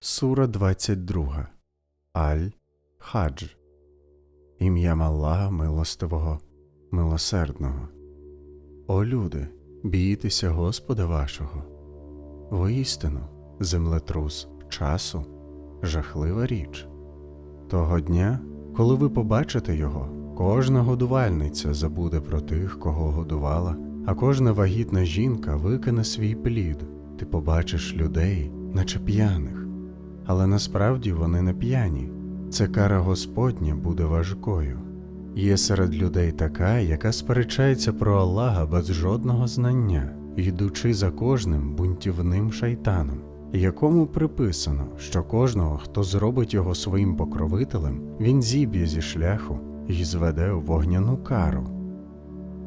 Сура 22. Аль Хадж. Ім'ям Аллаха милостивого, милосердного. О люди, бійтеся Господа вашого. Воістину, землетрус часу жахлива річ. Того дня, коли ви побачите його, кожна годувальниця забуде про тих, кого годувала, а кожна вагітна жінка викине свій плід. Ти побачиш людей, наче п'яних але насправді вони не п'яні. Це кара Господня буде важкою. Є серед людей така, яка сперечається про Аллаха без жодного знання, йдучи за кожним бунтівним шайтаном, якому приписано, що кожного, хто зробить його своїм покровителем, він зіб'є зі шляху і зведе у вогняну кару.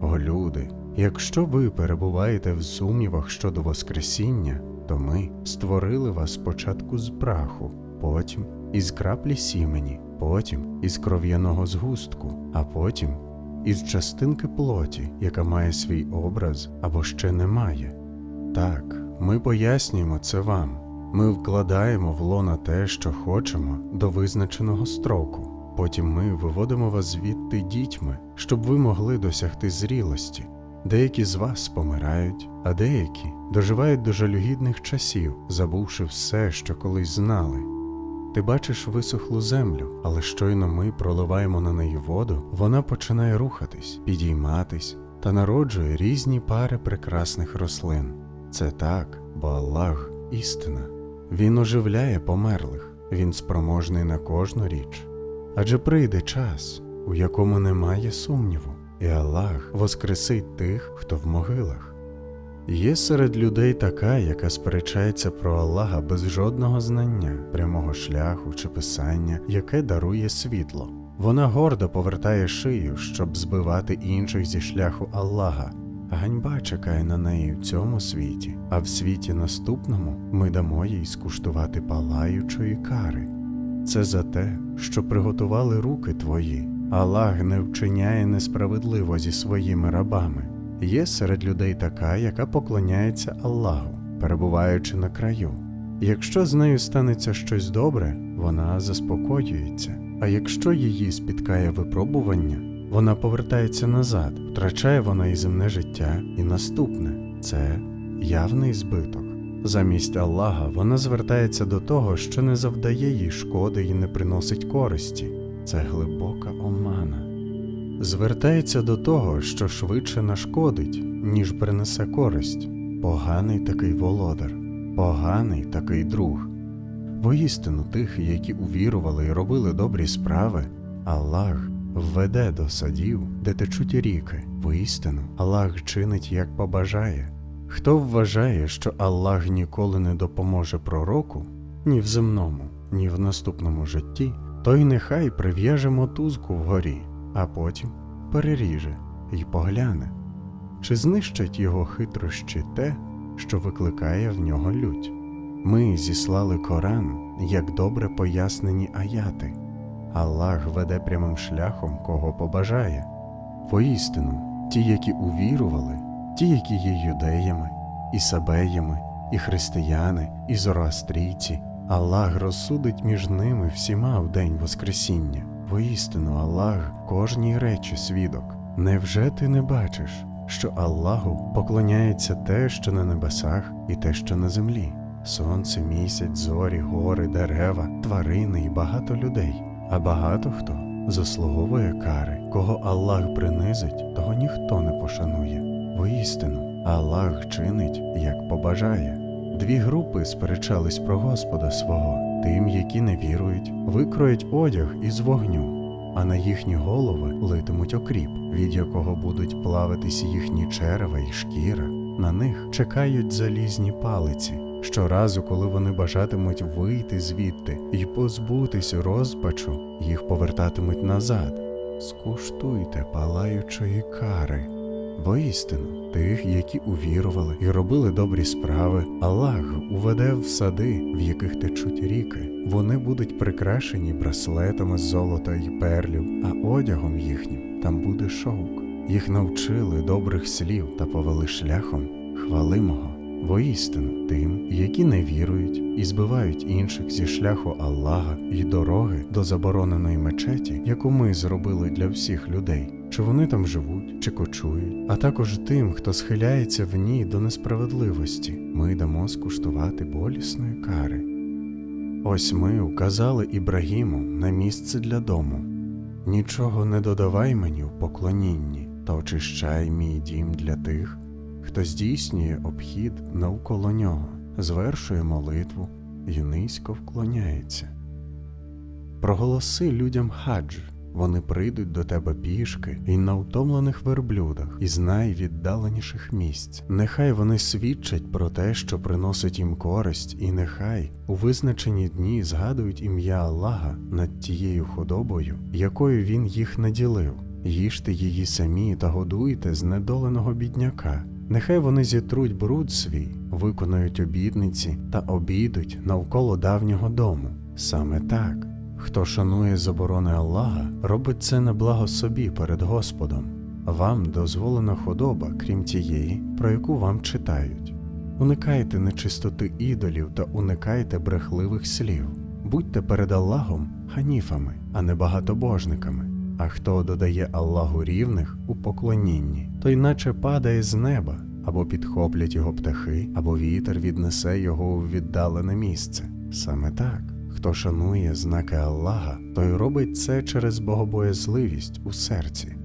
О люди, якщо ви перебуваєте в сумнівах щодо Воскресіння, то ми створили вас спочатку з праху, потім із краплі сімені, потім із кров'яного згустку, а потім із частинки плоті, яка має свій образ або ще не має. Так, ми пояснюємо це вам. Ми вкладаємо в лона те, що хочемо, до визначеного строку. Потім ми виводимо вас звідти дітьми, щоб ви могли досягти зрілості. Деякі з вас помирають, а деякі доживають до жалюгідних часів, забувши все, що колись знали. Ти бачиш висохлу землю, але щойно ми проливаємо на неї воду, вона починає рухатись, підійматись та народжує різні пари прекрасних рослин. Це так, бо Аллах істина. Він оживляє померлих, він спроможний на кожну річ. Адже прийде час, у якому немає сумніву і Аллах воскресить тих, хто в могилах. Є серед людей така, яка сперечається про Аллаха без жодного знання, прямого шляху чи писання, яке дарує світло. Вона гордо повертає шию, щоб збивати інших зі шляху Аллаха. Ганьба чекає на неї в цьому світі, а в світі наступному ми дамо їй скуштувати палаючої кари. Це за те, що приготували руки твої. Аллах не вчиняє несправедливо зі своїми рабами. Є серед людей така, яка поклоняється Аллаху, перебуваючи на краю. Якщо з нею станеться щось добре, вона заспокоюється, а якщо її спіткає випробування, вона повертається назад, втрачає вона і земне життя, і наступне це явний збиток. Замість Аллаха вона звертається до того, що не завдає їй шкоди і не приносить користі. Це глибока омана. Звертається до того, що швидше нашкодить, ніж принесе користь. Поганий такий володар, поганий такий друг. Воістину тих, які увірували і робили добрі справи, Аллах введе до садів, де течуть ріки. Воістину Аллах чинить, як побажає. Хто вважає, що Аллах ніколи не допоможе пророку ні в земному, ні в наступному житті, той нехай прив'яже мотузку вгорі, а потім переріже і погляне, чи знищать його хитрощі те, що викликає в нього лють. Ми зіслали Коран як добре пояснені аяти. Аллах веде прямим шляхом, кого побажає. Воістину, ті, які увірували, ті, які є юдеями, і сабеями, і християни, і зороастрійці, Аллах розсудить між ними всіма в день Воскресіння. Воістину Аллах кожній речі свідок. Невже ти не бачиш, що Аллаху поклоняється те, що на небесах, і те, що на землі? Сонце, місяць, зорі, гори, дерева, тварини і багато людей, а багато хто заслуговує кари, кого Аллах принизить, того ніхто не пошанує. Воістину, Аллах чинить, як побажає. Дві групи сперечались про Господа свого, тим, які не вірують, викроють одяг із вогню, а на їхні голови литимуть окріп, від якого будуть плавитись їхні черева і шкіра. На них чекають залізні палиці. Щоразу, коли вони бажатимуть вийти звідти і позбутись розпачу, їх повертатимуть назад. Скуштуйте палаючої кари. Воістину, тих, які увірували і робили добрі справи, Аллах уведе в сади, в яких течуть ріки. Вони будуть прикрашені браслетами з золота й перлів, а одягом їхнім там буде шовк. Їх навчили добрих слів та повели шляхом хвалимого. Воістину тим, які не вірують і збивають інших зі шляху Аллаха і дороги до забороненої мечеті, яку ми зробили для всіх людей, чи вони там живуть, чи кочують, а також тим, хто схиляється в ній до несправедливості, ми дамо скуштувати болісної кари. Ось ми указали Ібрагіму на місце для дому. Нічого не додавай мені в поклонінні, та очищай мій дім для тих, хто здійснює обхід навколо нього, звершує молитву і низько вклоняється. Проголоси людям хадж, вони прийдуть до тебе пішки і на втомлених верблюдах із найвіддаленіших місць. Нехай вони свідчать про те, що приносить їм користь, і нехай у визначені дні згадують ім'я Аллаха над тією худобою, якою він їх наділив. Їжте її самі та годуйте знедоленого бідняка. Нехай вони зітруть бруд свій, виконають обідниці та обійдуть навколо давнього дому. Саме так. Хто шанує заборони Аллаха, робить це на благо собі перед Господом. Вам дозволена худоба, крім тієї, про яку вам читають. Уникайте нечистоти ідолів та уникайте брехливих слів. Будьте перед Аллахом ханіфами, а не багатобожниками. А хто додає Аллаху рівних у поклонінні, той наче падає з неба, або підхоплять його птахи, або вітер віднесе його у віддалене місце. Саме так. Хто шанує знаки Аллаха, той робить це через богобоязливість у серці.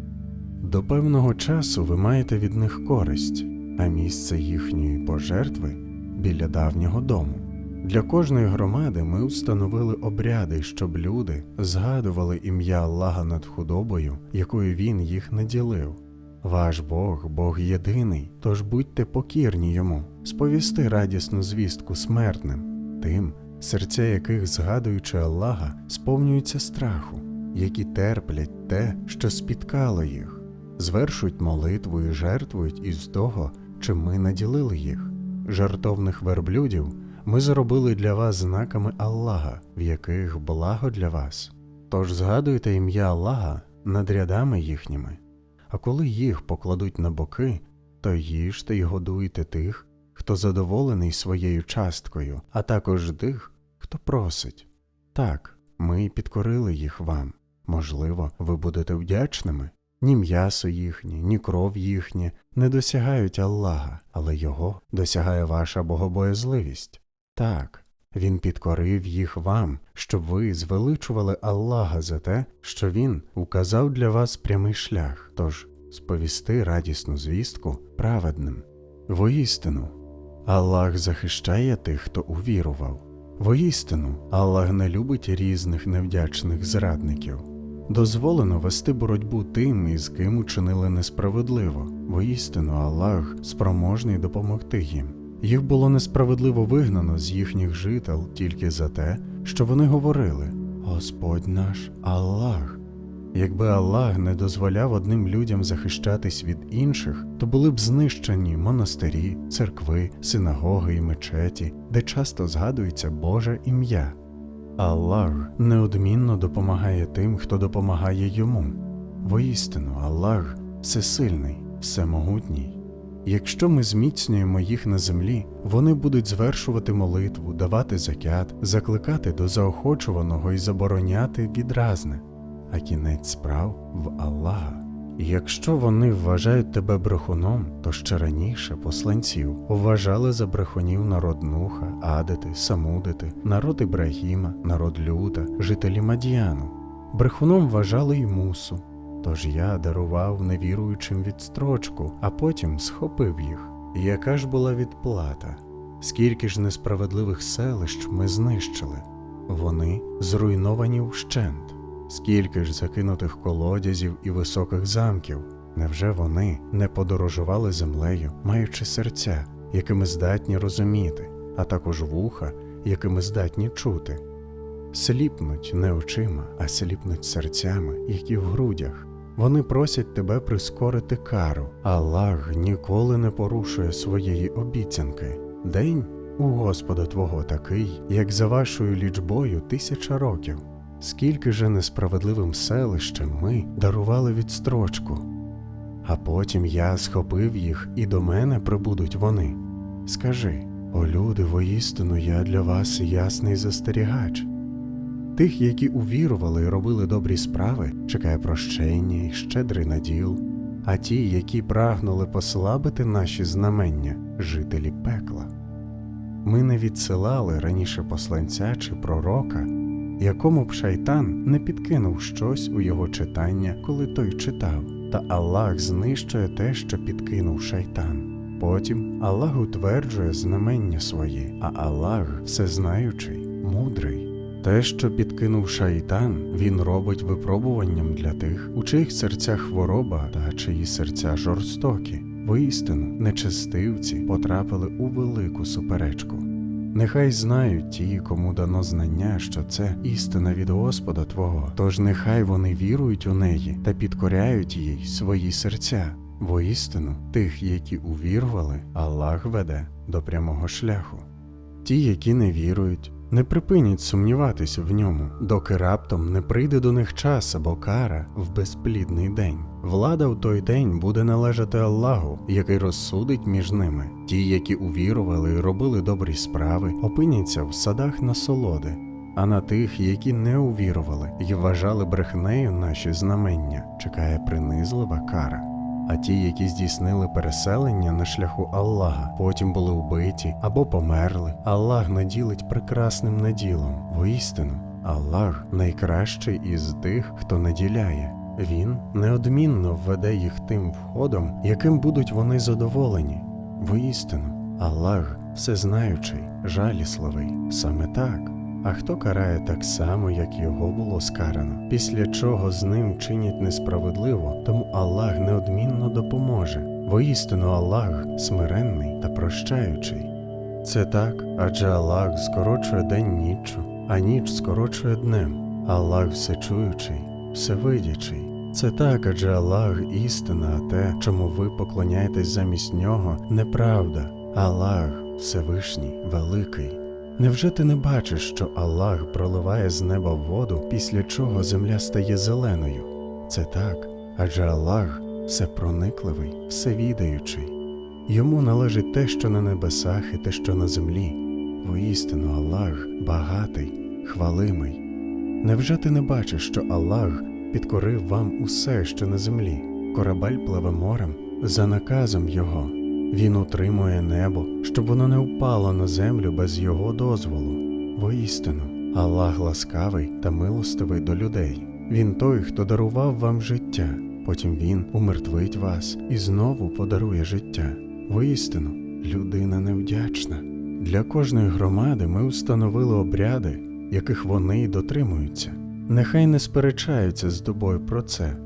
До певного часу ви маєте від них користь, а місце їхньої пожертви біля давнього дому. Для кожної громади ми встановили обряди, щоб люди згадували ім'я Аллаха над худобою, якою він їх наділив. Ваш Бог, Бог єдиний, тож будьте покірні йому, сповісти радісну звістку смертним, тим, серця яких, згадуючи Аллаха, сповнюються страху, які терплять те, що спіткало їх, звершують молитву і жертвують із того, чим ми наділили їх. Жартовних верблюдів ми зробили для вас знаками Аллаха, в яких благо для вас. Тож згадуйте ім'я Аллаха над рядами їхніми, а коли їх покладуть на боки, то їжте й годуйте тих, хто задоволений своєю часткою, а також тих, хто просить. Так, ми підкорили їх вам. Можливо, ви будете вдячними. Ні м'ясо їхнє, ні кров їхнє не досягають Аллаха, але його досягає ваша богобоязливість. Так, він підкорив їх вам, щоб ви звеличували Аллаха за те, що він указав для вас прямий шлях, тож сповісти радісну звістку праведним. Воістину, Аллах захищає тих, хто увірував. Воістину, Аллах не любить різних невдячних зрадників. Дозволено вести боротьбу тим, із ким учинили несправедливо. Воістину, Аллах спроможний допомогти їм. Їх було несправедливо вигнано з їхніх жител тільки за те, що вони говорили Господь наш Аллах. Якби Аллах не дозволяв одним людям захищатись від інших, то були б знищені монастирі, церкви, синагоги і мечеті, де часто згадується Боже ім'я. Аллах неодмінно допомагає тим, хто допомагає йому. Воістину, Аллах всесильний, всемогутній. Якщо ми зміцнюємо їх на землі, вони будуть звершувати молитву, давати закят, закликати до заохочуваного і забороняти відразне, а кінець справ в Аллаха. Якщо вони вважають тебе брехуном, то ще раніше посланців вважали за брехунів народ Нуха, Адити, Самудити, народ Ібрагіма, народ Люта, жителі Мадіану. Брехуном вважали й Мусу. Тож я дарував невіруючим відстрочку, а потім схопив їх. І Яка ж була відплата? Скільки ж несправедливих селищ ми знищили? Вони зруйновані вщент. Скільки ж закинутих колодязів і високих замків? Невже вони не подорожували землею, маючи серця, якими здатні розуміти, а також вуха, якими здатні чути? Сліпнуть не очима, а сліпнуть серцями, які в грудях. Вони просять тебе прискорити кару. Аллах ніколи не порушує своєї обіцянки. День у Господа Твого такий, як за вашою лічбою тисяча років. Скільки же несправедливим селищем ми дарували відстрочку, а потім я схопив їх, і до мене прибудуть вони. Скажи, о люди, воістину я для вас ясний застерігач. Тих, які увірували і робили добрі справи, чекає прощення і щедрий наділ, а ті, які прагнули послабити наші знамення, жителі пекла. Ми не відсилали раніше посланця чи пророка, якому б шайтан не підкинув щось у його читання, коли той читав, та Аллах знищує те, що підкинув шайтан. Потім Аллах утверджує знамення свої, а Аллах всезнаючий, мудрий. Те, що підкинув шайтан, він робить випробуванням для тих, у чиїх серцях хвороба та чиї серця жорстокі. Воістину, нечестивці потрапили у велику суперечку. Нехай знають ті, кому дано знання, що це істина від Господа Твого, тож нехай вони вірують у неї та підкоряють їй свої серця. Воістину, тих, які увірували, Аллах веде до прямого шляху. Ті, які не вірують, не припинять сумніватися в ньому, доки раптом не прийде до них час або кара в безплідний день. Влада в той день буде належати Аллаху, який розсудить між ними. Ті, які увірували і робили добрі справи, опиняться в садах насолоди. А на тих, які не увірували і вважали брехнею наші знамення, чекає принизлива кара. А ті, які здійснили переселення на шляху Аллаха, потім були вбиті або померли, Аллах наділить прекрасним наділом. Воістину, Аллах найкращий із тих, хто наділяє. Він неодмінно введе їх тим входом, яким будуть вони задоволені. Воістину, Аллах всезнаючий, жалісливий, саме так. А хто карає так само, як його було скарано, після чого з ним чинять несправедливо, тому Аллах неодмінно допоможе. Воістину Аллах смиренний та прощаючий. Це так, адже Аллах скорочує день ніччю, а ніч скорочує днем. Аллах всечуючий, всевидячий. Це так, адже Аллах істина, а те, чому ви поклоняєтесь замість нього, неправда. Аллах Всевишній, великий. Невже ти не бачиш, що Аллах проливає з неба воду, після чого земля стає зеленою? Це так, адже Аллах всепроникливий, всевідаючий. Йому належить те, що на небесах, і те, що на землі. Воістину Аллах багатий, хвалимий. Невже ти не бачиш, що Аллах підкорив вам усе, що на землі? Корабель пливе морем за наказом Його. Він утримує небо, щоб воно не впало на землю без його дозволу. Воістину, Аллах ласкавий та милостивий до людей. Він той, хто дарував вам життя, потім він умертвить вас і знову подарує життя. Воістину, людина невдячна. Для кожної громади ми встановили обряди, яких вони й дотримуються. Нехай не сперечаються з тобою про це.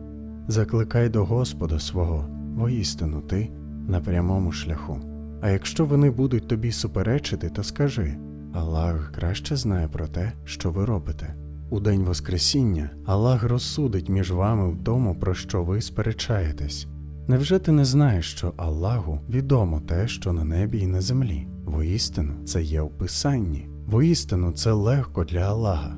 Закликай до Господа свого, воістину ти на прямому шляху. А якщо вони будуть тобі суперечити, то скажи Аллах краще знає про те, що ви робите. У день Воскресіння Аллах розсудить між вами в тому, про що ви сперечаєтесь. Невже ти не знаєш, що Аллаху відомо те, що на небі і на землі? Воістину, це є в Писанні. Воістину, це легко для Аллаха.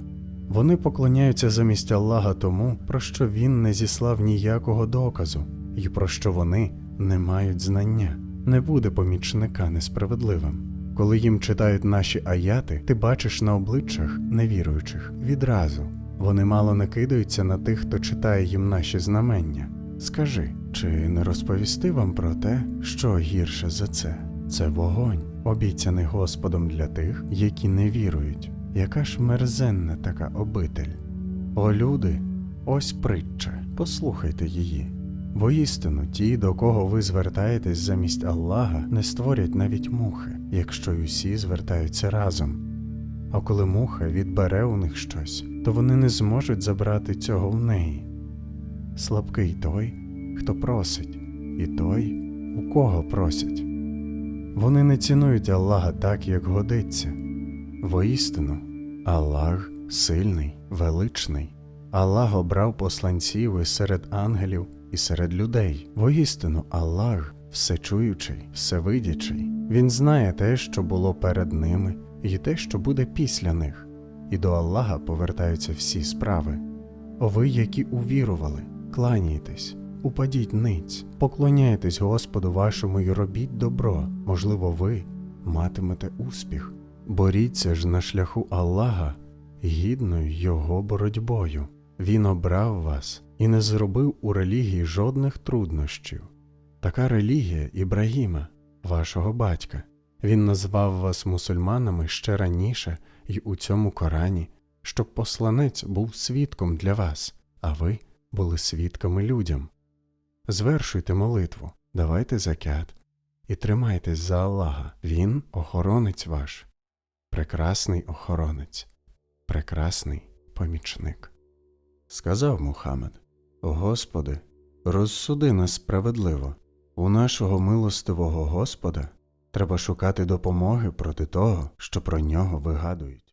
Вони поклоняються замість Аллаха тому, про що він не зіслав ніякого доказу, і про що вони не мають знання, не буде помічника несправедливим. Коли їм читають наші аяти, ти бачиш на обличчях невіруючих відразу. Вони мало не кидаються на тих, хто читає їм наші знамення. Скажи, чи не розповісти вам про те, що гірше за це? Це вогонь, обіцяний Господом для тих, які не вірують. Яка ж мерзенна така обитель? О люди, ось притча, послухайте її. Воістину, ті, до кого ви звертаєтесь замість Аллаха, не створять навіть мухи, якщо й усі звертаються разом. А коли муха відбере у них щось, то вони не зможуть забрати цього в неї. Слабкий той, хто просить, і той, у кого просять. Вони не цінують Аллаха так, як годиться. Воістину, Аллах сильний, величний. Аллах обрав посланців і серед ангелів і серед людей. Воістину, Аллах всечуючий, всевидячий. Він знає те, що було перед ними, і те, що буде після них, і до Аллаха повертаються всі справи. О ви, які увірували, кланяйтесь, упадіть ниць, поклоняйтесь Господу вашому і робіть добро. Можливо, ви матимете успіх. Боріться ж на шляху Аллаха гідною його боротьбою. Він обрав вас і не зробив у релігії жодних труднощів. Така релігія Ібрагіма, вашого батька. Він назвав вас мусульманами ще раніше й у цьому Корані, щоб посланець був свідком для вас, а ви були свідками людям. Звершуйте молитву, давайте закят і тримайтесь за Аллаха. Він охоронець ваш, прекрасний охоронець, прекрасний помічник. Сказав Мухаммед: Господи, розсуди нас справедливо. У нашого милостивого Господа треба шукати допомоги проти того, що про нього вигадують.